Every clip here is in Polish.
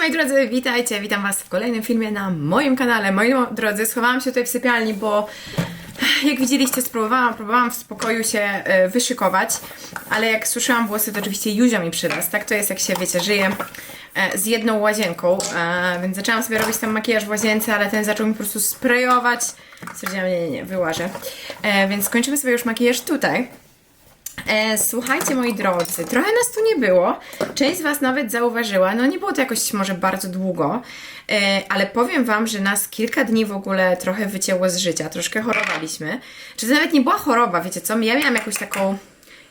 Moi drodzy, witajcie, witam was w kolejnym filmie na moim kanale. Moi drodzy, schowałam się tutaj w sypialni, bo jak widzieliście spróbowałam, próbowałam w spokoju się e, wyszykować, ale jak słyszałam głosy, to oczywiście Juzia mi przyraz, tak to jest jak się, wiecie, żyje e, z jedną łazienką, e, więc zaczęłam sobie robić tam makijaż w łazience, ale ten zaczął mi po prostu sprayować. Stwierdziłam, nie, nie, nie, wyłażę. Więc skończymy sobie już makijaż tutaj. E, słuchajcie, moi drodzy, trochę nas tu nie było. Część z Was nawet zauważyła. No, nie było to jakoś może bardzo długo, e, ale powiem Wam, że nas kilka dni w ogóle trochę wycięło z życia. Troszkę chorowaliśmy. Czy to nawet nie była choroba, wiecie co? Ja miałam jakąś taką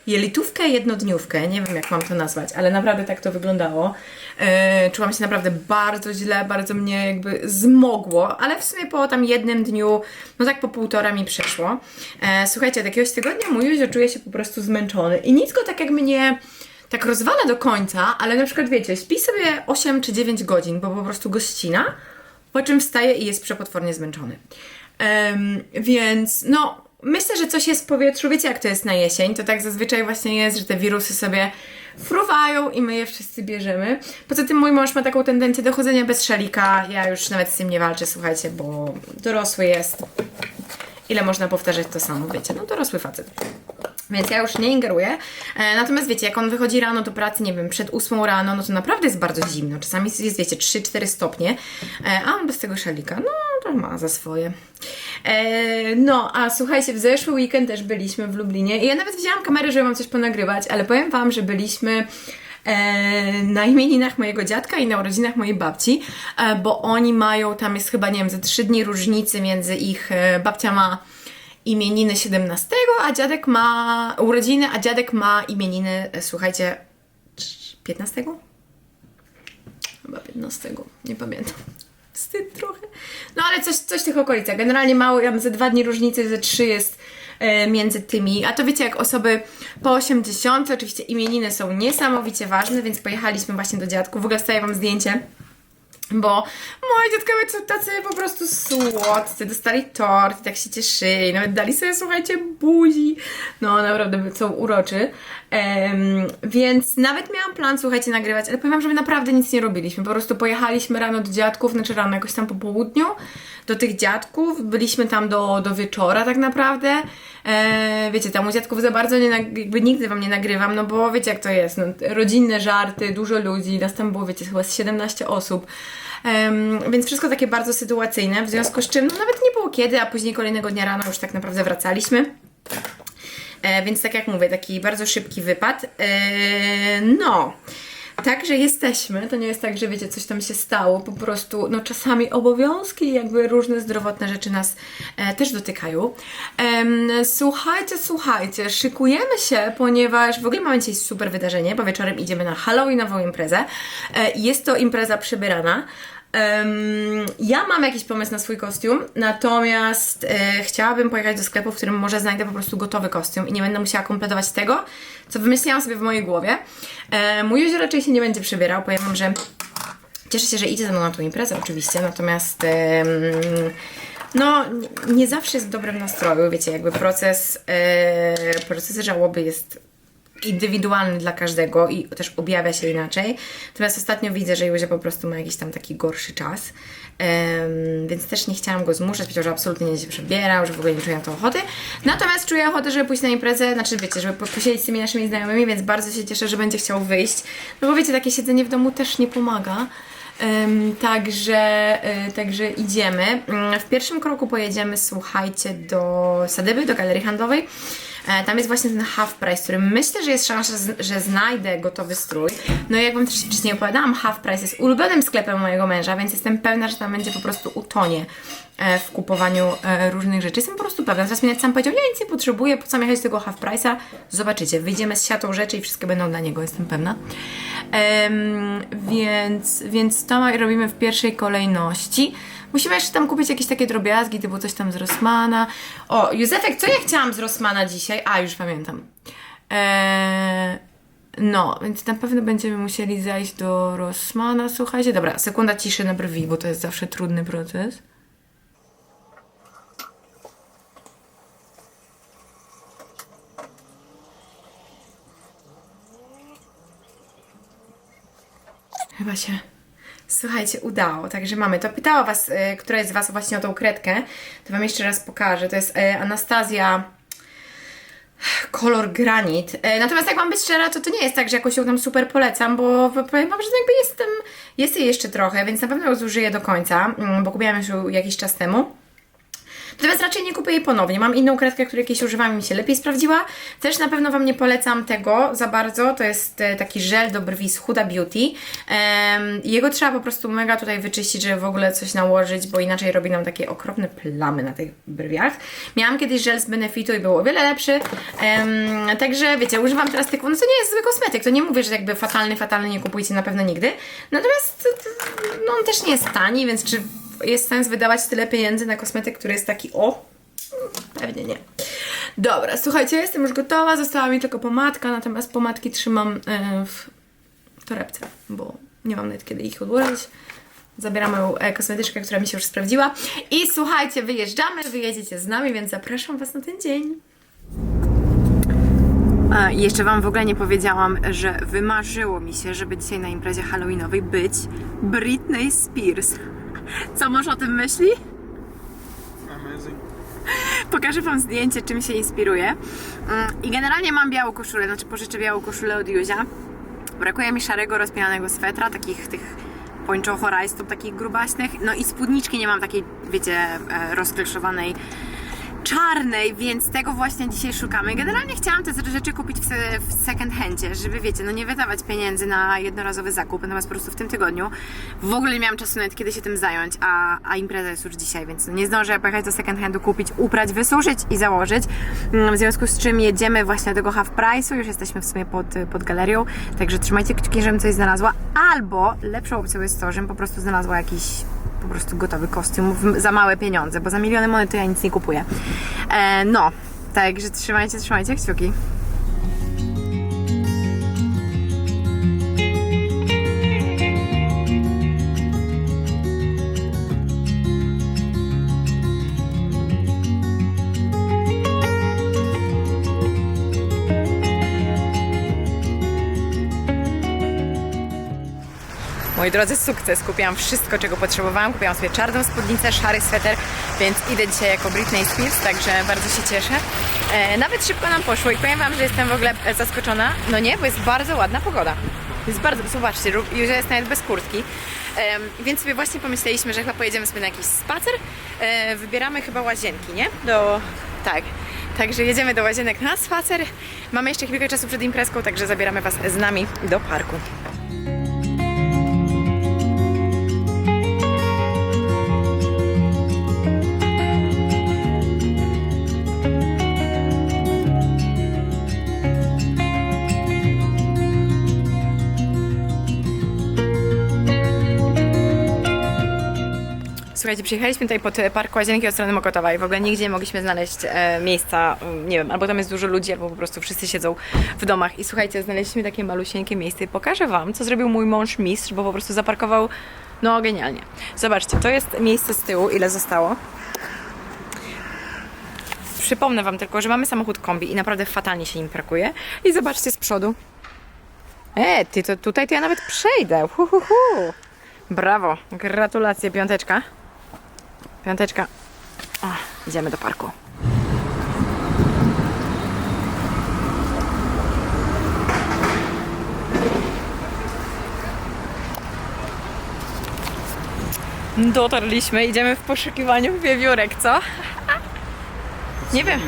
jelitówkę, jednodniówkę, nie wiem jak mam to nazwać, ale naprawdę tak to wyglądało. E, czułam się naprawdę bardzo źle, bardzo mnie jakby zmogło, ale w sumie po tam jednym dniu, no tak po półtora mi przeszło. E, słuchajcie, od jakiegoś tygodnia mój Józio czuje się po prostu zmęczony i nic go tak jak mnie tak rozwala do końca, ale na przykład wiecie, śpi sobie 8 czy 9 godzin, bo po prostu go ścina, po czym wstaje i jest przepotwornie zmęczony. Em, więc no, myślę, że coś jest w powietrzu. Wiecie, jak to jest na jesień? To tak zazwyczaj właśnie jest, że te wirusy sobie fruwają i my je wszyscy bierzemy. Poza tym mój mąż ma taką tendencję do chodzenia bez szalika. Ja już nawet z tym nie walczę, słuchajcie, bo dorosły jest. Ile można powtarzać to samo, wiecie? No dorosły facet. Więc ja już nie ingeruję. E, natomiast wiecie, jak on wychodzi rano do pracy, nie wiem, przed 8 rano, no to naprawdę jest bardzo zimno. Czasami jest, wiecie, 3-4 stopnie, e, a on bez tego szalika, no to ma za swoje. E, no, a słuchajcie, w zeszły weekend też byliśmy w Lublinie i ja nawet wzięłam kamerę, żeby wam coś ponagrywać, ale powiem wam, że byliśmy na imieninach mojego dziadka i na urodzinach mojej babci, e, bo oni mają, tam jest chyba, nie wiem, ze 3 dni różnicy między ich, e, babcia ma imieniny 17, a dziadek ma urodziny, a dziadek ma imieniny, e, słuchajcie, 15? Chyba 15, nie pamiętam. Wstyd trochę. No ale coś, coś w tych okolicach. Generalnie mało, ja mam ze dwa dni różnicy, ze trzy jest e, między tymi. A to wiecie, jak osoby po 80, oczywiście imieniny są niesamowicie ważne, więc pojechaliśmy właśnie do dziadków. W ogóle wstaję wam zdjęcie bo moi dziadkowie są tacy po prostu słodcy, dostali tort tak się cieszyli, nawet dali sobie, słuchajcie, buzi. No naprawdę są uroczy. Em, więc nawet miałam plan, słuchajcie, nagrywać, ale powiem że my naprawdę nic nie robiliśmy. Po prostu pojechaliśmy rano do dziadków, znaczy rano jakoś tam po południu, do tych dziadków. Byliśmy tam do, do wieczora tak naprawdę. E, wiecie, tam u dziadków za bardzo nie, jakby nigdy wam nie nagrywam, no bo wiecie jak to jest, no, rodzinne żarty, dużo ludzi, nas tam było, wiecie, chyba z 17 osób. Em, więc wszystko takie bardzo sytuacyjne, w związku z czym no, nawet nie było kiedy, a później kolejnego dnia rano już tak naprawdę wracaliśmy. E, więc tak jak mówię, taki bardzo szybki wypad. E, no. Także jesteśmy, to nie jest tak, że wiecie, coś tam się stało, po prostu, no czasami obowiązki, jakby różne zdrowotne rzeczy nas e, też dotykają. Em, słuchajcie, słuchajcie, szykujemy się, ponieważ w ogóle mamy dzisiaj super wydarzenie, bo wieczorem idziemy na Halloweenową imprezę. E, jest to impreza przybierana. Em, ja mam jakiś pomysł na swój kostium, natomiast e, chciałabym pojechać do sklepu, w którym może znajdę po prostu gotowy kostium i nie będę musiała kompletować tego, co wymyśliłam sobie w mojej głowie. E, mój Józio raczej się nie będzie przebierał, powiem wam, że cieszę się, że idzie ze mną na tą imprezę oczywiście, natomiast em, no nie zawsze jest w dobrym nastroju, wiecie, jakby proces, e, proces żałoby jest indywidualny dla każdego i też objawia się inaczej. Natomiast ostatnio widzę, że Józia po prostu ma jakiś tam taki gorszy czas, Em, więc też nie chciałam go zmuszać, powiedział, że absolutnie nie się przebierał, że w ogóle nie czuję na to ochoty. Natomiast czuję ochotę, żeby pójść na imprezę, znaczy wiecie, żeby po- posiedzieć z tymi naszymi znajomymi, więc bardzo się cieszę, że będzie chciał wyjść. No bo wiecie, takie siedzenie w domu też nie pomaga. Em, także, e, także idziemy. Mm, W pierwszym kroku pojedziemy, słuchajcie, do Sadyby, do galerii handlowej. E, Tam jest właśnie ten half price, który myślę, że jest szansa, że znajdę gotowy strój. No i jak Wam też wcześniej opowiadałam, half price jest ulubionym sklepem mojego męża, więc jestem pewna, że tam będzie po prostu utonie e, w kupowaniu e, różnych rzeczy. Jestem po prostu pewna. Zaraz mi sam powiedział, ja nic nie potrzebuję, po co mi jechać tego half price'a? Zobaczycie, wyjdziemy z siatą rzeczy i wszystkie będą dla niego, jestem pewna. Em, więc, więc to robimy w pierwszej kolejności. Musimy jeszcze tam kupić jakieś takie drobiazgi, typu coś tam z Rossmana. O, Józefek, co ja chciałam z Rossmana dzisiaj? A, już pamiętam. Eee, no, więc na pewno będziemy musieli zajść do Rossmana, słuchajcie. Dobra, sekunda ciszy na brwi, bo to jest zawsze trudny proces. Chyba się Słuchajcie, udało, także mamy to. Pytała Was, y, która z Was właśnie o tą kredkę, to Wam jeszcze raz pokażę. To jest y, Anastazja kolor granit. E, Natomiast jak mam być szczera, to to nie jest tak, że jakoś ją tam super polecam, bo powiem Wam, że jakby jestem, jest jej jeszcze trochę, więc na pewno ją zużyję do końca, mm, bo kupiłam już jakiś czas temu. Natomiast raczej nie kupuję jej ponownie. Mam inną kredkę, której kiedyś używałam i mi się lepiej sprawdziła. Też na pewno Wam nie polecam tego za bardzo. To jest e, taki żel do brwi z Huda Beauty. Jego trzeba po prostu mega tutaj wyczyścić, żeby w ogóle coś nałożyć, bo inaczej robi nam takie okropne plamy na tych brwiach. Miałam kiedyś żel z Benefitu i był o wiele lepszy. Także wiecie, używam teraz tylko, no to nie jest zły kosmetyk. To nie mówię, że jakby fatalny, fatalny nie kupujcie na pewno nigdy. Natomiast no, on też nie jest tani, więc czy jest sens wydawać tyle pieniędzy na kosmetyk, który jest taki o? Pewnie nie. Dobra, słuchajcie, jestem już gotowa, została mi tylko pomadka, natomiast pomadki trzymam e, w torebce, bo nie mam nawet kiedy ich odłożyć. Zabieram moją e, kosmetyczkę, która mi się już sprawdziła. I słuchajcie, wyjeżdżamy, wyjedziecie z nami, więc zapraszam Was na ten dzień. A, jeszcze Wam w ogóle nie powiedziałam, że wymarzyło mi się, żeby dzisiaj na imprezie halloweenowej być Britney Spears. Co może o tym myśli? Amazing. Pokażę Wam zdjęcie, czym się inspiruję. Mm, I generalnie mam białą koszulę, znaczy pożyczę białą koszulę od Juzia. Brakuje mi szarego, rozpianego swetra, takich tych pończocho rajstop, takich grubaśnych. No i spódniczki nie mam takiej, wiecie, e, rozkleszowanej czarnej, więc tego właśnie dzisiaj szukamy. Generalnie chciałam te rzeczy kupić w, w second handzie, żeby wiecie, no nie wydawać pieniędzy na jednorazowy zakup, natomiast po prostu w tym tygodniu w ogóle nie miałam czasu nawet kiedy się tym zająć, a, a impreza jest już dzisiaj, więc nie zdążę pojechać do second handu, kupić, uprać, wysuszyć i założyć. Mm, W związku z czym jedziemy właśnie do tego half price'u, już jesteśmy w sumie pod, pod galerią, także trzymajcie kciuki, żebym coś znalazła, albo lepszą opcją jest to, żebym po prostu znalazła jakiś po prostu gotowy kostium za małe pieniądze, bo za miliony monet to ja nic nie kupuję. E, no, także trzymajcie, trzymajcie kciuki. Moi drodzy, sukces. Kupiłam wszystko, czego potrzebowałam. Kupiłam sobie czarną spódnicę, szary sweter, więc idę dzisiaj jako Britney Spears, także bardzo się cieszę. E, nawet szybko nam poszło i powiem Wam, że jestem w ogóle e, zaskoczona. No nie, bo jest bardzo ładna pogoda. Jest bardzo, zobaczcie, już jest nawet bez kurtki. Em, więc sobie właśnie pomyśleliśmy, że chyba pojedziemy sobie na jakiś spacer. E, wybieramy chyba łazienki, nie? Do... Tak. Także jedziemy do łazienek na spacer. Mamy jeszcze chwilkę czasu przed imprezką, także zabieramy Was z nami do parku. Słuchajcie, przyjechaliśmy tutaj pod e, park Łazienki od strony Mokotowa i w ogóle nigdzie nie mogliśmy znaleźć e, miejsca, nie wiem, albo tam jest dużo ludzi, albo po prostu wszyscy siedzą w domach. I słuchajcie, znaleźliśmy takie malusieńkie miejsce i pokażę Wam, co zrobił mój mąż mistrz, bo po prostu zaparkował, no genialnie. Zobaczcie, to jest miejsce z tyłu, ile zostało. Przypomnę Wam tylko, że mamy samochód kombi i naprawdę fatalnie się nim parkuje. I zobaczcie z przodu. E, ty, to tutaj to ja nawet przejdę. Hu, hu, hu. Brawo, gratulacje, piąteczka. Piąteczka. O, idziemy do parku. Dotarliśmy, idziemy w poszukiwaniu wiewiórek, co? Nie wiem.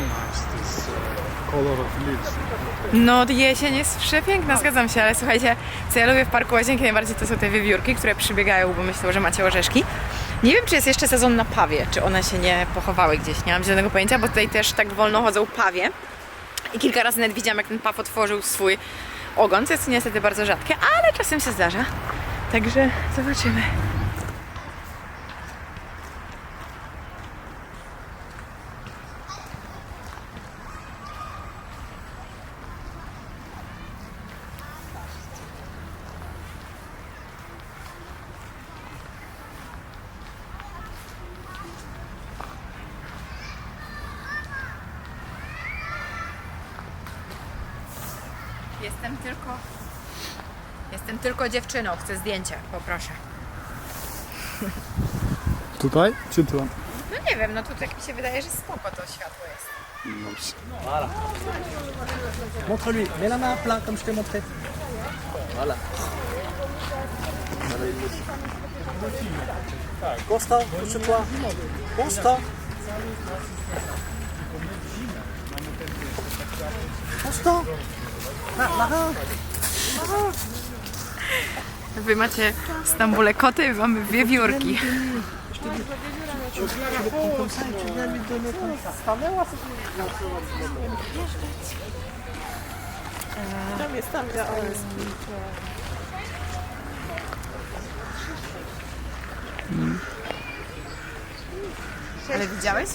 No, jesień jest przepiękna, zgadzam się, ale słuchajcie, co ja lubię w parku Łazienki najbardziej to są te wiewiórki, które przybiegają, bo myślą, że macie orzeszki. Nie wiem, czy jest jeszcze sezon na pawie, czy one się nie pochowały gdzieś, nie mam żadnego pojęcia, bo tutaj też tak wolno chodzą pawie. I kilka razy nawet widziałam, jak ten paw otworzył swój ogon, co jest niestety bardzo rzadkie, ale czasem się zdarza. Także zobaczymy. Jestem tylko. Jestem tylko dziewczyną, chcę zdjęcie, poproszę. Tutaj czy tu? No nie wiem, no tu tak mi się wydaje, że spoko to światło jest. Montre-lui, mets la main à plat comme je t'ai montré. Voilà. Constant, touche-toi. Constant. Constant. Wy macie w Stambule koty, my mamy wiewiórki. Comme ça, et tu viens Ale widziałeś?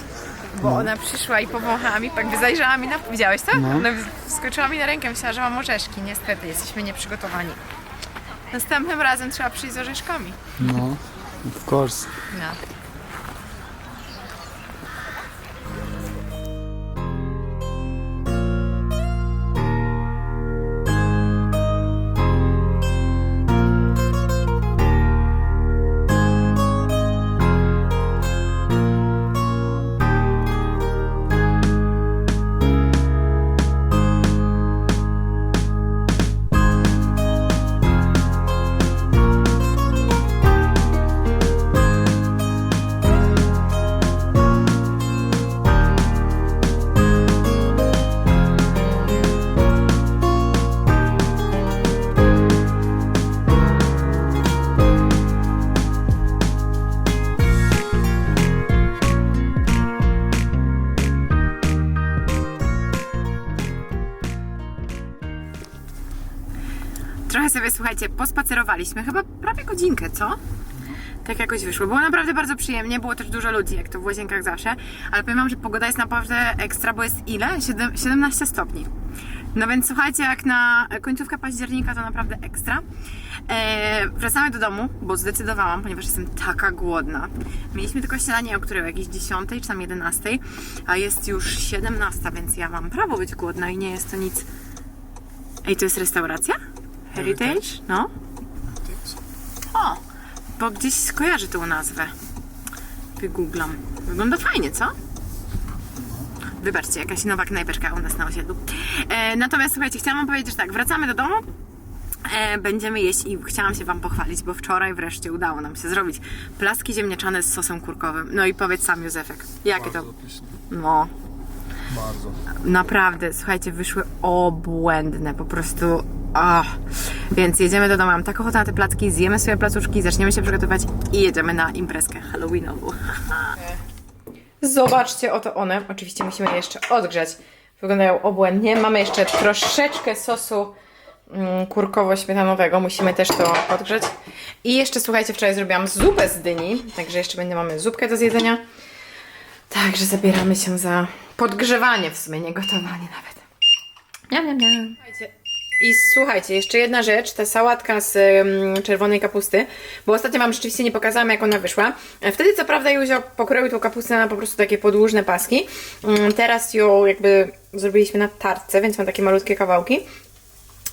Bo ona przyszła i powąchała mi, tak zajrzała mi na... Widziałeś to? Ona wskoczyła mi na rękę, myślała, że mam orzeszki. Niestety, jesteśmy nieprzygotowani. Następnym razem trzeba przyjść z orzeszkami. No, of course. No. Sobie, słuchajcie, pospacerowaliśmy, chyba prawie godzinkę, co? Tak jakoś wyszło. Było naprawdę bardzo przyjemnie, było też dużo ludzi, jak to w łazienkach zawsze, ale powiem wam, że pogoda jest naprawdę ekstra, bo jest ile? Siedem- 17 stopni. No więc słuchajcie, jak na końcówkę października to naprawdę ekstra. E, wracamy do domu, bo zdecydowałam, ponieważ jestem taka głodna. Mieliśmy tylko śniadanie o której? O jakiejś 10 czy tam 11, a jest już 17, więc ja mam prawo być głodna i nie jest to nic... Ej, to jest restauracja? Heritage? No. O, bo gdzieś skojarzy tą nazwę. Wygooglam. Wygląda fajnie, co? Wybaczcie, jakaś nowa knajpeczka u nas na osiedlu. E, natomiast słuchajcie, chciałam wam powiedzieć, że tak, wracamy do domu, e, będziemy jeść i chciałam się wam pochwalić, bo wczoraj wreszcie udało nam się zrobić plaski ziemniaczane z sosem kurkowym. No i powiedz sam Józefek, jakie to... pyszne. No, Bardzo. Naprawdę, słuchajcie, wyszły obłędne, po prostu. Ach. Więc jedziemy do domu. Mam taką ochotę na te placki, zjemy sobie placuszki, zaczniemy się przygotowywać i jedziemy na imprezkę Halloweenową. Zobaczcie, oto one. Oczywiście musimy je jeszcze odgrzać. Wyglądają obłędnie. Mamy jeszcze troszeczkę sosu mm, kurkowo-śmietanowego. Musimy też to podgrzać. I jeszcze, słuchajcie, wczoraj zrobiłam zupę z dyni, także jeszcze będę mamy zupkę do zjedzenia. Także zabieramy się za podgrzewanie w sumie, nie gotowanie nawet. Miam, miam, miam. Słuchajcie, I słuchajcie, jeszcze jedna rzecz, ta sałatka z ym, czerwonej kapusty, bo ostatnio Wam rzeczywiście nie pokazałam, jak ona wyszła. E, Wtedy co prawda Józio pokroił tą kapustę na po prostu takie podłużne paski. Ym, Teraz ją jakby zrobiliśmy na tarce, więc mam takie malutkie kawałki.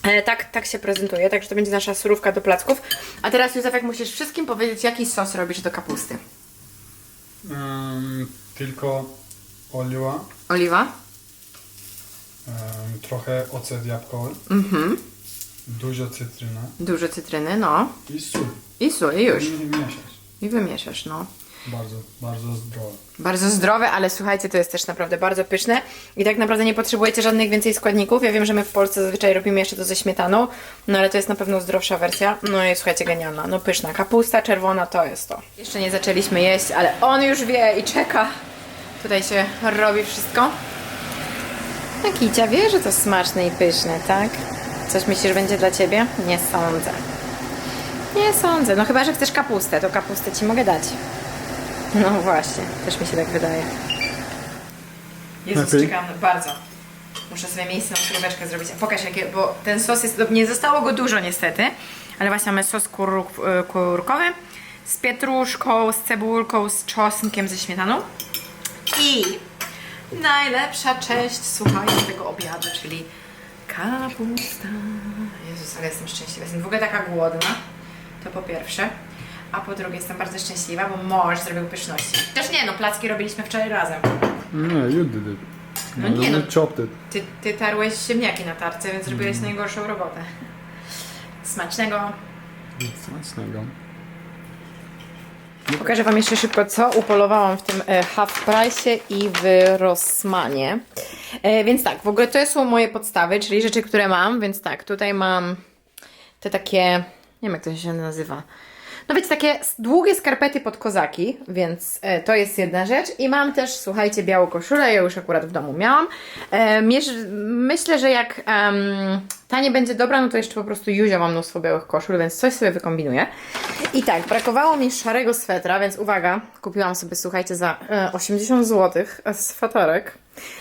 E, Tak, tak się prezentuje, także to będzie nasza surówka do placków. A teraz Józefek musisz wszystkim powiedzieć, jaki sos robisz do kapusty. Tylko oliwa, Oliwa? em, trochę ocet jabłkowy, Mhm. dużo cytryny Dużo cytryny, no. i sól. I sól, i już. I mieszać. I wymieszasz, no. Bardzo, bardzo zdrowe. Bardzo zdrowe, ale słuchajcie, to jest też naprawdę bardzo pyszne. I tak naprawdę nie potrzebujecie żadnych więcej składników. Ja wiem, że my w Polsce zazwyczaj robimy jeszcze to ze śmietaną, no ale to jest na pewno zdrowsza wersja. No i słuchajcie, genialna. No pyszna. Kapusta czerwona to jest to. Jeszcze nie zaczęliśmy jeść, ale on już wie i czeka. Tutaj się robi wszystko. No Kicia wie, że to smaczne i pyszne, tak? Coś myślisz, że będzie dla Ciebie? Nie sądzę. Nie sądzę. No chyba, że chcesz kapustę, to kapustę Ci mogę dać. No właśnie, też mi się tak wydaje. Jezus, Okej. czekam bardzo. Muszę sobie miejsce na suróweczkę zrobić. A pokaż jakie, bo ten sos jest, nie zostało go dużo niestety, ale właśnie mamy sos kur, e, kurkowy z pietruszką, z cebulką, z czosnkiem, ze śmietaną. I najlepsza część, słuchajcie, tego obiadu, czyli kapusta. Jezus, ale jestem szczęśliwa. Jestem w ogóle taka głodna. To po pierwsze. a po drugie jestem bardzo szczęśliwa, bo mąż zrobił pyszności. Też nie, no placki robiliśmy wczoraj razem. Nie, you did it. No nie, no. chopped it. Ty, ty tarłeś ziemniaki na tarce, więc zrobiłeś Mm. najgorszą robotę. Smacznego. Smacznego. Pokażę Wam jeszcze szybko, co upolowałam w tym e, Half Price i w Rossmanie. E, więc tak, w ogóle to są moje podstawy, czyli rzeczy, które mam, więc tak, tutaj mam te takie, nie wiem jak to się nazywa, no wiecie, takie długie skarpety pod kozaki, więc e, to jest jedna rzecz. I mam też, słuchajcie, białą koszulę, ja już akurat w domu miałam. Myślę, że jak ta nie będzie dobra, no to jeszcze po prostu Juzia ma mnóstwo białych koszul, więc coś sobie wykombinuję. I tak, brakowało mi szarego swetra, więc uwaga, kupiłam sobie, słuchajcie, za e, 80 zł sweterek.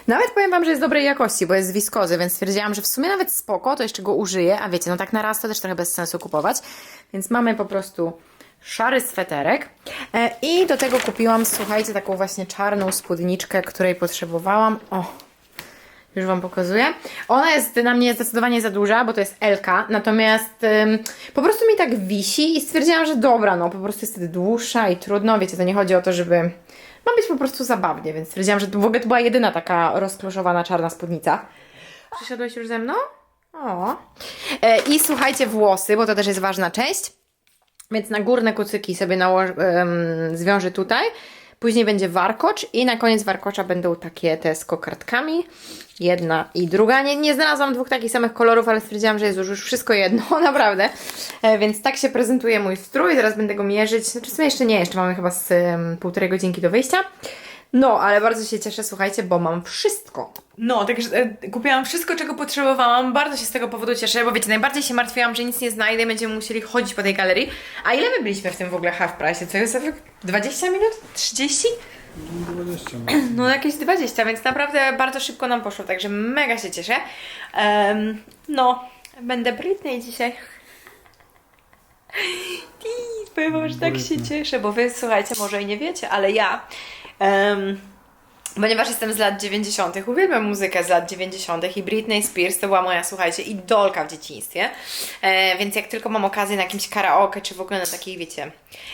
Nawet powiem Wam, że jest dobrej jakości, bo jest z wiskozy, więc stwierdziłam, że w sumie nawet spoko, to jeszcze go użyję, a wiecie, no tak na raz to też trochę bez sensu kupować. Więc mamy po prostu szary sweterek e, i do tego kupiłam, słuchajcie, taką właśnie czarną spódniczkę, której potrzebowałam. O, już Wam pokazuję. Ona jest na mnie zdecydowanie za duża, bo to jest LK, natomiast ym, po prostu mi tak wisi i stwierdziłam, że dobra, no po prostu jest wtedy dłuższa i trudno, wiecie, to nie chodzi o to, żeby... Ma być po prostu zabawnie, więc stwierdziłam, że to w ogóle to była jedyna taka rozkloszowana czarna spódnica. Przyszedłeś już ze mną? O. E, I słuchajcie, włosy, bo to też jest ważna część. Więc na górne kucyki sobie nałożę, em, zwiążę tutaj. Później będzie warkocz i na koniec warkocza będą takie te z kokardkami. Jedna i druga. Nie, nie znalazłam dwóch takich samych kolorów, ale stwierdziłam, że jest już, wszystko jedno, naprawdę. E, więc tak się prezentuje mój strój. Zaraz będę go mierzyć. Znaczy w jeszcze nie, jeszcze mamy chyba z em, półtorej godzinki do wyjścia. No, ale bardzo się cieszę, słuchajcie, bo mam wszystko. No, także e, kupiłam wszystko, czego potrzebowałam. Bardzo się z tego powodu cieszę, bo wiecie, najbardziej się martwiłam, że nic nie znajdę i będziemy musieli chodzić po tej galerii. A ile my byliśmy w tym w ogóle half price? Co jest 20 minut? 30? 20 No jakieś 20, więc naprawdę bardzo szybko nam poszło, także mega się cieszę. Em, no, będę Britney dzisiaj. I powiem wam, że tak się cieszę, bo wy słuchajcie, może i nie wiecie, ale ja, em, ponieważ jestem z lat 90., uwielbiam muzykę z lat 90. i Britney Spears to była moja, słuchajcie, idolka w dzieciństwie. E, więc jak tylko mam okazję na jakimś karaoke, czy w ogóle na takich, wiecie,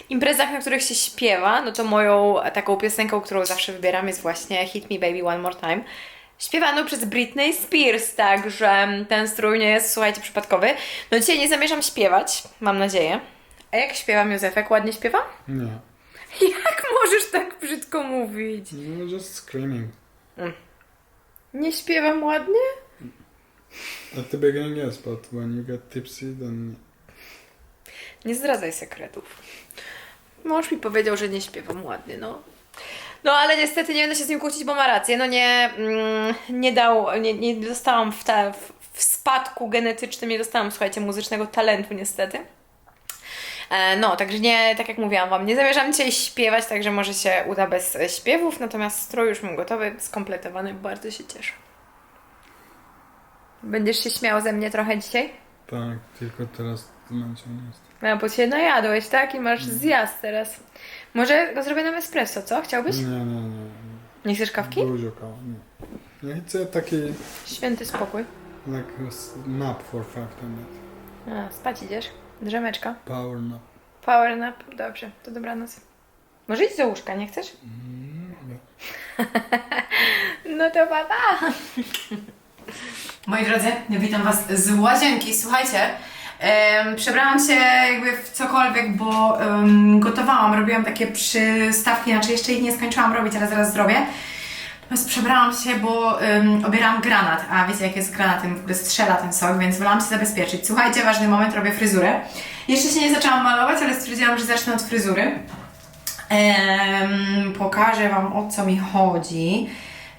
imprezach, na których się śpiewa, no to moją taką piosenką, którą zawsze wybieram jest właśnie Hit Me Baby One More Time. Śpiewaną przez Britney Spears, także ten strój nie jest, słuchajcie, przypadkowy. No dzisiaj nie zamierzam śpiewać, mam nadzieję. A jak śpiewam, Józefek? Ładnie śpiewa? Jak możesz tak brzydko mówić? You were just screaming. Nie śpiewam ładnie? At the beginning yes, but when you get tipsy then... Nie zdradzaj sekretów. Mąż mi powiedział, że nie śpiewam ładnie, no. No ale niestety nie będę się z nim kłócić, bo ma rację. No nie, mm, nie dał, nie, nie dostałam w, ta, w, w spadku genetycznym, nie dostałam, słuchajcie, muzycznego talentu niestety. E, No, także nie, tak jak mówiłam Wam, nie zamierzam dzisiaj śpiewać, także może się uda bez śpiewów, natomiast strój już mam gotowy, skompletowany, bardzo się cieszę. Będziesz się śmiał ze mnie trochę dzisiaj? Tak, tylko teraz zmęczony jest. No, bo się najadłeś, tak? I masz zjazd teraz. Może go zrobię na espresso, co? Chciałbyś? Nie, nie, nie. Nie chcesz kawki? Dużo kawy, nie. Ja chcę taki, Święty spokój. like nap for five minutes. A, spać idziesz? Drzemeczka. Power nap. Power nap. Dobrze, to dobranoc. Może idź do łóżka, nie chcesz? No to papa. Moi drodzy, witam Was z łazienki. Słuchajcie, em, przebrałam się jakby w cokolwiek, bo em, gotowałam, robiłam takie przystawki, znaczy jeszcze ich nie skończyłam robić, ale zaraz zrobię. Natomiast przebrałam się, bo um, obierałam granat, a wiecie jak jest granatem, w ogóle strzela ten sok, więc wolałam się zabezpieczyć. Słuchajcie, ważny moment, robię fryzurę. Jeszcze się nie zaczęłam malować, ale stwierdziłam, że zacznę od fryzury. Em, pokażę Wam o co mi chodzi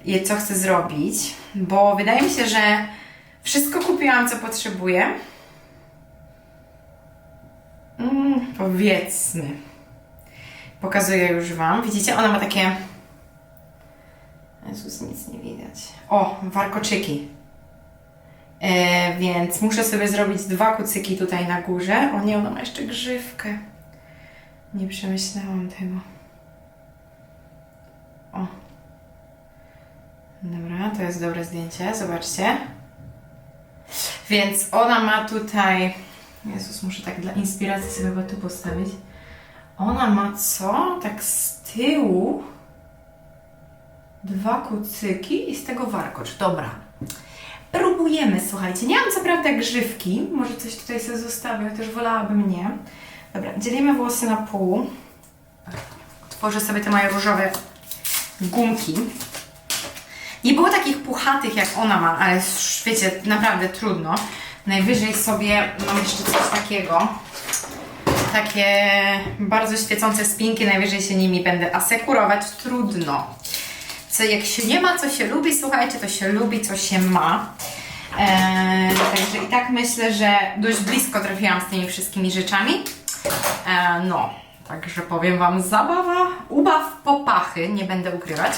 i co chcę zrobić, bo wydaje mi się, że wszystko kupiłam, co potrzebuję. Mm, powiedzmy. Pokazuję już Wam. Widzicie, ona ma takie Jezus, nic nie widać. O, warkoczyki. E, więc muszę sobie zrobić dwa kucyki tutaj na górze. O nie, ona ma jeszcze grzywkę. Nie przemyślałam tego. O. Dobra, to jest dobre zdjęcie, zobaczcie. Więc ona ma tutaj... Jezus, muszę tak dla inspiracji sobie chyba tu postawić. Ona ma co? Tak z tyłu dwa kucyki i z tego warkocz. Dobra. Próbujemy, słuchajcie. Nie mam co prawda grzywki. Może coś tutaj sobie zostawię, chociaż wolałabym nie. Dobra, dzielimy włosy na pół. Tworzę sobie te moje różowe gumki. Nie było takich puchatych jak ona ma, ale wiecie, naprawdę trudno. Najwyżej sobie mam jeszcze coś takiego. Takie bardzo świecące spinki, najwyżej się nimi będę asekurować. Trudno. Co, jak się nie ma, co się lubi, słuchajcie, to się lubi, co się ma. Eee, także i tak myślę, że dość blisko trafiłam z tymi wszystkimi rzeczami. Eee, no, także powiem Wam, zabawa, ubaw popachy, nie będę ukrywać.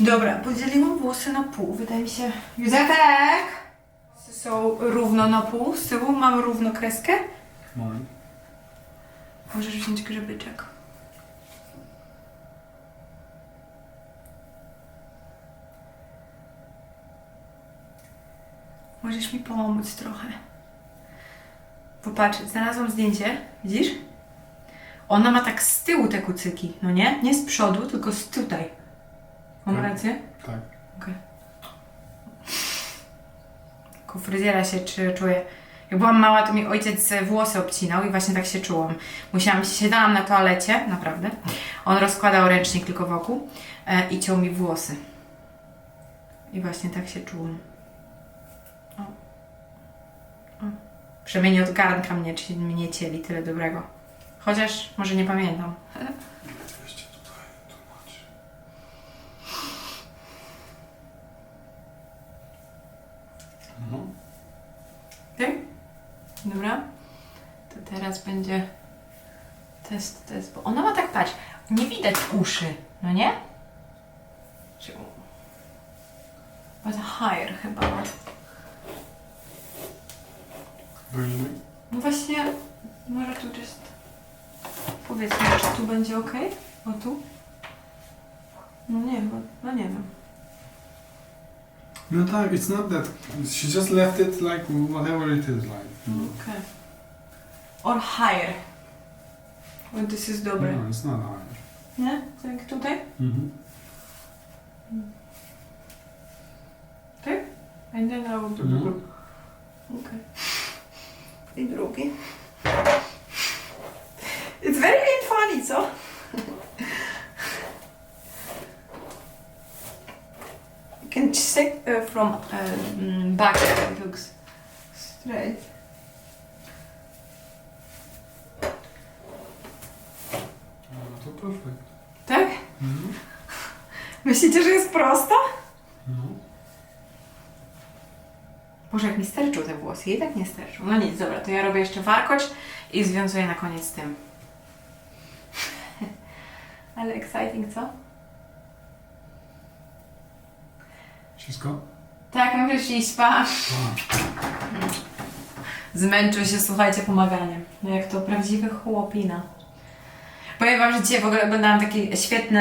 Dobra, podzieliłam włosy na pół, wydaje mi się... Józefek! Są równo na pół, z tyłu mam równo kreskę. Mine. Możesz wziąć grzybyczek. Możesz mi pomóc trochę. Popatrz, znalazłam zdjęcie, widzisz? Ona ma tak z tyłu te kucyki, no nie? Nie z przodu, tylko z tutaj. Mam Tak. rację? Tak. Okej. Jako fryzjera się czy czuję. Jak byłam mała, to mi ojciec włosy obcinał i właśnie tak się czułam. Musiałam, siadałam na toalecie, naprawdę. On rozkładał ręcznik tylko wokół e, i ciął mi włosy. I właśnie tak się czułam. Przynajmniej od garnka mnie, czy mnie cieli, tyle dobrego. Chociaż może nie pamiętam. Weźcie tutaj. No. Tak? Dobra. To teraz będzie test, test. Bo ona ma tak, patrz, nie widać uszy, no nie? Czy... But higher chyba. No właśnie, może tu jest... Powiedzmy, czy tu będzie ok? O tu? No nie, bo, no nie wiem. No tak, it's not that. She just left it like whatever it is like. Okay. Or higher. O, this is dobre. No, it's not high. Nie? Tak tutaj? Mhm. Tak? A nie na no, No. Okej. I drugi. It's very funny, co? You can check uh, from um, back it looks straight. No to. Tak? Mhm. Myślicie, że jest prosto? No. Boże, jak mi sterczą te włosy, jej tak nie sterczą. No nic, dobra, to ja robię jeszcze warkocz i związuję na koniec tym. Ale exciting, co? Wszystko? Tak, możesz iść, pa. A. Zmęczył się, słuchajcie, pomaganiem. No jak to prawdziwy chłopina. Powiem Wam, że dzisiaj w ogóle oglądałam taką świetną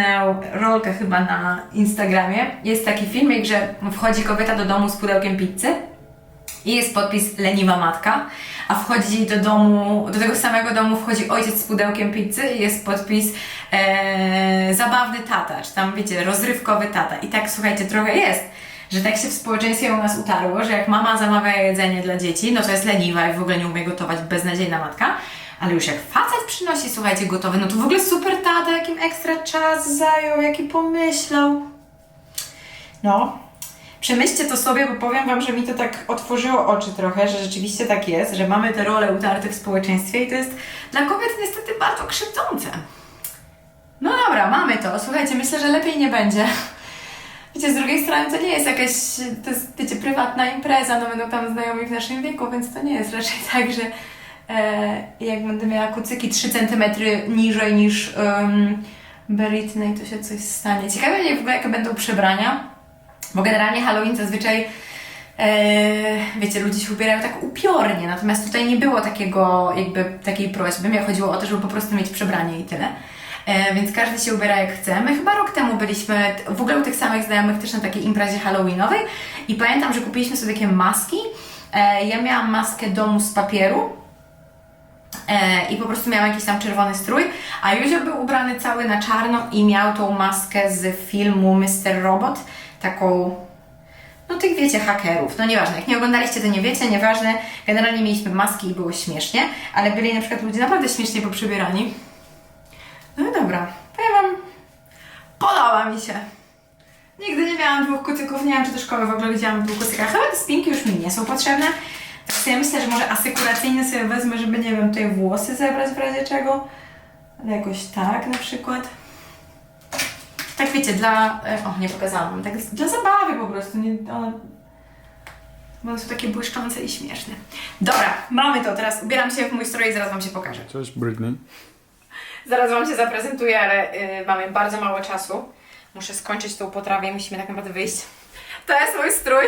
rolkę chyba na Instagramie. Jest taki filmik, że wchodzi kobieta do domu z pudełkiem pizzy i jest podpis leniwa matka, a wchodzi do domu, do tego samego domu wchodzi ojciec z pudełkiem pizzy i jest podpis e, zabawny tata, czy tam wiecie, rozrywkowy tata. I tak słuchajcie, trochę jest, że tak się w społeczeństwie u nas utarło, że jak mama zamawia jedzenie dla dzieci, no to jest leniwa i w ogóle nie umie gotować, beznadziejna matka. Ale już jak facet przynosi, słuchajcie, gotowe, no to w ogóle super tata, jakim ekstra czas zajął, jaki pomyślał. No, Przemyślcie to sobie, bo powiem Wam, że mi to tak otworzyło oczy trochę, że rzeczywiście tak jest, że mamy te role utarte w społeczeństwie i to jest dla kobiet niestety bardzo krzywdzące. No dobra, mamy to. Słuchajcie, myślę, że lepiej nie będzie. Wiecie, z drugiej strony to nie jest jakaś, to jest, wiecie, prywatna impreza, no będą tam znajomi w naszym wieku, więc to nie jest raczej tak, że e, jak będę miała kucyki 3 cm niżej niż um, Britney, to się coś stanie. Ciekawe mnie w ogóle, jakie będą przebrania. Bo generalnie Halloween zazwyczaj, e, wiecie, ludzie się ubierają tak upiornie, natomiast tutaj nie było takiego, jakby takiej prośby. Mnie chodziło o to, żeby po prostu mieć przebranie i tyle. E, więc każdy się ubiera jak chce. My chyba rok temu byliśmy w ogóle u tych samych znajomych też na takiej imprezie halloweenowej i pamiętam, że kupiliśmy sobie takie maski. E, ja miałam maskę domu z papieru, I po prostu miał jakiś tam czerwony strój, a Józio był ubrany cały na czarno i miał tą maskę z filmu Mr. Robot, taką no tych wiecie, hakerów, no nieważne, jak nie oglądaliście to nie wiecie, nieważne, generalnie mieliśmy maski i było śmiesznie, ale byli na przykład ludzie naprawdę śmiesznie poprzybierani. No i dobra, powiem Wam, podoba mi się. Nigdy nie miałam dwóch kucyków, nie wiem czy do szkoły w ogóle widziałam dwóch kucykach, chyba te spinki już mi nie są potrzebne. Tak sobie myślę, że może asykuracyjny sobie wezmę, żeby nie wiem, tutaj włosy zebrać w razie czego. Ale jakoś tak na przykład. Tak wiecie, dla... e, O, nie pokazałam wam. Tak dla zabawy po prostu. Nie, one, bo one są takie błyszczące i śmieszne. Dobra, mamy to. Teraz ubieram się w mój strój i zaraz wam się pokażę. Cześć Britney. Zaraz wam się zaprezentuję, ale y, mamy bardzo mało czasu. Muszę skończyć tą potrawę i musimy tak naprawdę wyjść. To jest mój strój.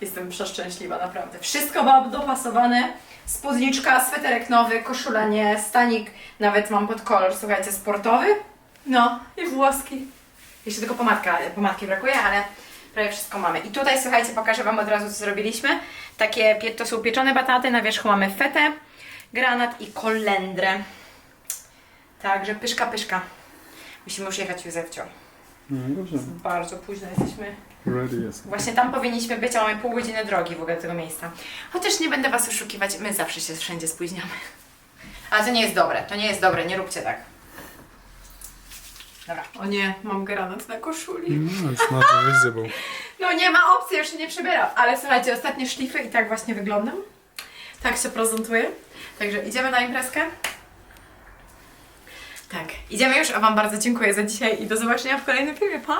Jestem przeszczęśliwa, naprawdę. Wszystko mam dopasowane. Spódniczka, sweterek nowy, koszula nie, stanik nawet mam pod kolor, słuchajcie, sportowy. No, i włoski. Jeszcze tylko pomadka, pomadki brakuje, ale prawie wszystko mamy. I tutaj, słuchajcie, pokażę Wam od razu, co zrobiliśmy. Takie, to są pieczone bataty, na wierzchu mamy fetę, granat i kolendrę. Także pyszka, pyszka. Musimy już jechać, Józefcio. No dobrze. Bardzo późno jesteśmy. Ready jest. Właśnie tam powinniśmy być, a mamy pół godziny drogi w ogóle do tego miejsca. Chociaż nie będę Was oszukiwać, my zawsze się wszędzie spóźniamy. Ale to nie jest dobre, to nie jest dobre, nie róbcie tak. Dobra. O nie, mam granat na koszuli. No, it's not visible. No nie ma opcji, już się nie przebieram. Ale słuchajcie, ostatnie szlify i tak właśnie wyglądam. Tak się prezentuję. Także idziemy na imprezkę. Tak, idziemy już, a Wam bardzo dziękuję za dzisiaj i do zobaczenia w kolejnym filmie. Pa!